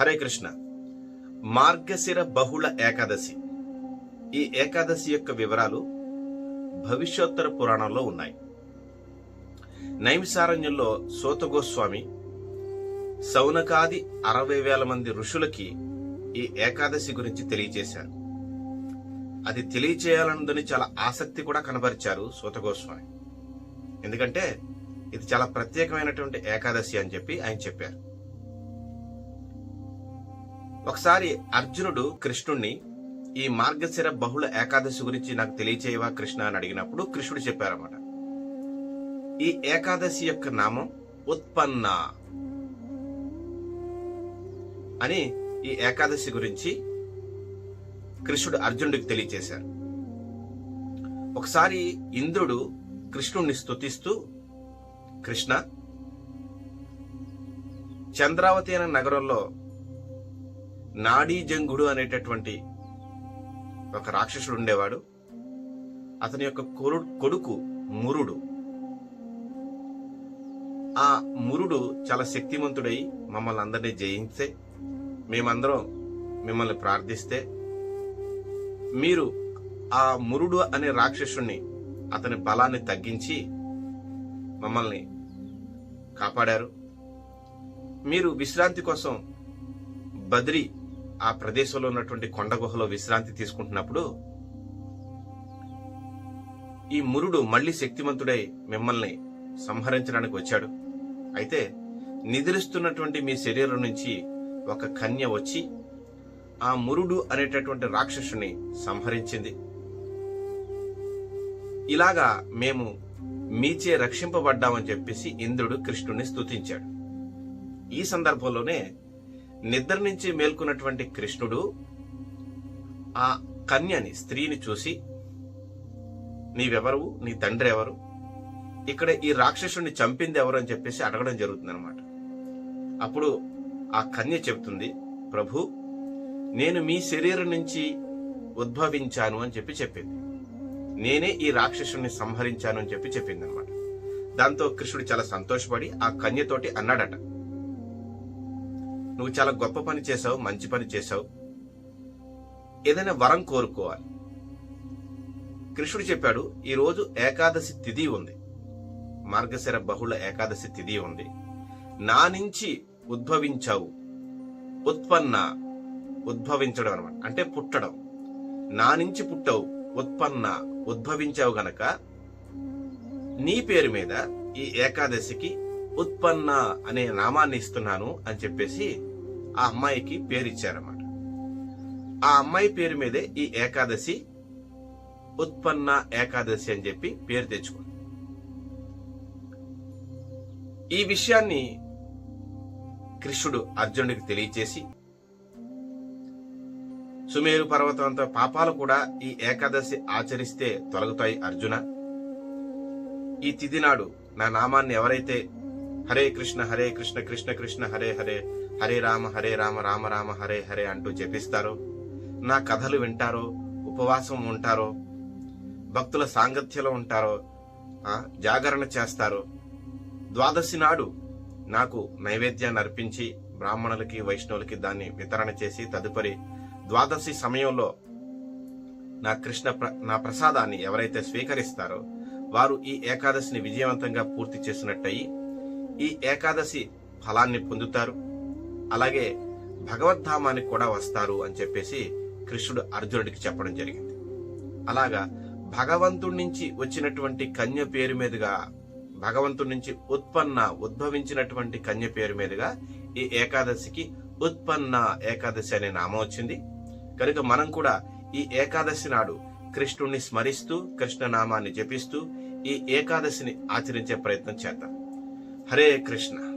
హరే కృష్ణ. మార్గశిర బహుళ ఏకాదశి. ఈ ఏకాదశి యొక్క వివరాలు భవిష్యోత్తర పురాణంలో ఉన్నాయి. నైమిసారణ్యంలో సోతగోస్వామి సౌనకాది అరవై వేల మంది ఋషులకి ఈ ఏకాదశి గురించి తెలియజేశారు అది తెలియచేయాలన్నదని చాలా ఆసక్తి కూడా కనబరిచారు సోతగోస్వామి. ఎందుకంటే ఇది చాలా ప్రత్యేకమైనటువంటి ఏకాదశి అని చెప్పి ఆయన చెప్పారు. ఒకసారి అర్జునుడు కృష్ణుణ్ణి ఈ మార్గశిర బహుళ ఏకాదశి గురించి నాకు తెలియచేయవా కృష్ణ అని అడిగినప్పుడు కృష్ణుడు చెప్పారన్నమాట. ఈ ఏకాదశి యొక్క నామం ఉత్పన్న అని ఈ ఏకాదశి గురించి కృష్ణుడు అర్జునుడికి తెలియచేశారు. ఒకసారి ఇంద్రుడు కృష్ణుణ్ణి స్తుతిస్తూ కృష్ణ చంద్రావతి అనే నగరంలో నాడీజంగుడు అనేటటువంటి ఒక రాక్షసుడు ఉండేవాడు. అతని యొక్క కొరు- కొడుకు మురుడు. ఆ మురుడు చాలా శక్తివంతుడై మమ్మల్ని అందరినీ జయిస్తే మేమందరం మిమ్మల్ని ప్రార్థిస్తే మీరు ఆ మురుడు అనే రాక్షసుణ్ణి అతని బలాన్ని తగ్గించి మమ్మల్ని కాపాడారు. మీరు విశ్రాంతి కోసం బద్రి ఆ ప్రదేశంలో ఉన్నటువంటి కొండ గుహలో విశ్రాంతి తీసుకుంటున్నప్పుడు ఈ మురుడు మళ్ళీ శక్తివంతుడై మిమ్మల్ని సంహరించడానికి వచ్చాడు. అయితే నిద్రిస్తున్నటువంటి మీ శరీరం నుంచి ఒక కన్య వచ్చి ఆ మురుడు అనేటటువంటి రాక్షసుని సంహరించింది. ఇలాగా మేము మీచే రక్షింపబడ్డామని చెప్పేసి ఇంద్రుడు కృష్ణుని స్తుతించాడు. ఈ సందర్భంలోనే నిద్ర నుంచి మేల్కొన్నటువంటి కృష్ణుడు ఆ కన్యని స్త్రీని చూసి నీవెవరు? నీ తండ్రి ఎవరు? ఇక్కడ ఈ రాక్షసుని చంపింది ఎవరు? అని చెప్పేసి అడగడం జరుగుతుంది అనమాట అప్పుడు ఆ కన్య చెబుతుంది ప్రభు నేను మీ శరీరం నుంచి ఉద్భవించాను అని చెప్పి చెప్పింది. నేనే ఈ రాక్షసుని సంహరించాను అని చెప్పి చెప్పింది అనమాట దాంతో కృష్ణుడు చాలా సంతోషపడి ఆ కన్యతోటి అన్నాడట. నువ్వు చాలా గొప్ప పని చేశావు మంచి పని చేశావు. ఏదైనా వరం కోరుకోవాలి. కృష్ణుడు చెప్పాడు ఈరోజు ఏకాదశి తిథి ఉంది. మార్గశిర బహుళ ఏకాదశి తిథి ఉంది. నా నుంచి ఉద్భవించావు. ఉత్పన్న ఉద్భవించడం అనమాట అంటే పుట్టడం. నా నుంచి పుట్టావు. ఉత్పన్న ఉద్భవించావు గనక నీ పేరు మీద ఈ ఏకాదశికి ఉత్పన్న అనే నామాన్ని ఇస్తున్నాను అని చెప్పేసి ఆ అమ్మాయికి పేరు ఇచ్చారన్నమాట ఆ అమ్మాయి పేరు మీదే ఈ ఏకాదశి ఉత్పన్న ఏకాదశి అని చెప్పి పేరు తెచ్చుకుంది. ఈ విషయాన్ని కృష్ణుడు అర్జునుడికి తెలియచేసి సుమేరు పర్వతంతో పాపాలు కూడా ఈ ఏకాదశి ఆచరిస్తే తొలగుతాయి అర్జున. ఈ తిథి నాడు నా నామాన్ని ఎవరైతే హరే కృష్ణ హరే కృష్ణ కృష్ణ కృష్ణ హరే హరే. హరే రామ హరే రామ రామ రామ హరే హరే అంటూ జపిస్తారో నా కథలు వింటారో ఉపవాసం ఉంటారో భక్తుల సాంగత్యంలో ఉంటారో జాగరణ చేస్తారో ద్వాదశి నాడు నాకు నైవేద్యాన్ని అర్పించి బ్రాహ్మణులకి వైష్ణవులకి దాన్ని వితరణ చేసి తదుపరి ద్వాదశి సమయంలో నా కృష్ణ ప్ర- నా ప్రసాదాన్ని ఎవరైతే స్వీకరిస్తారో వారు ఈ ఏకాదశిని విజయవంతంగా పూర్తి చేసినట్టయి ఈ ఏకాదశి ఫలాన్ని పొందుతారు. అలాగే భగవద్ధామానికి కూడా వస్తారు అని చెప్పేసి కృష్ణుడు అర్జునుడికి చెప్పడం జరిగింది. అలాగా భగవంతుడి నుంచి వచ్చినటువంటి కన్య పేరు మీదుగా భగవంతుడి నుంచి ఉత్పన్న ఉద్భవించినటువంటి కన్య పేరు మీదుగా ఈ ఏకాదశికి ఉత్పన్న ఏకాదశి అనే నామం వచ్చింది. కనుక మనం కూడా ఈ ఏకాదశి నాడు కృష్ణుణ్ణి స్మరిస్తూ కృష్ణనామాన్ని జపిస్తూ ఈ ఏకాదశిని ఆచరించే ప్రయత్నం చేద్దాం. హరే కృష్ణ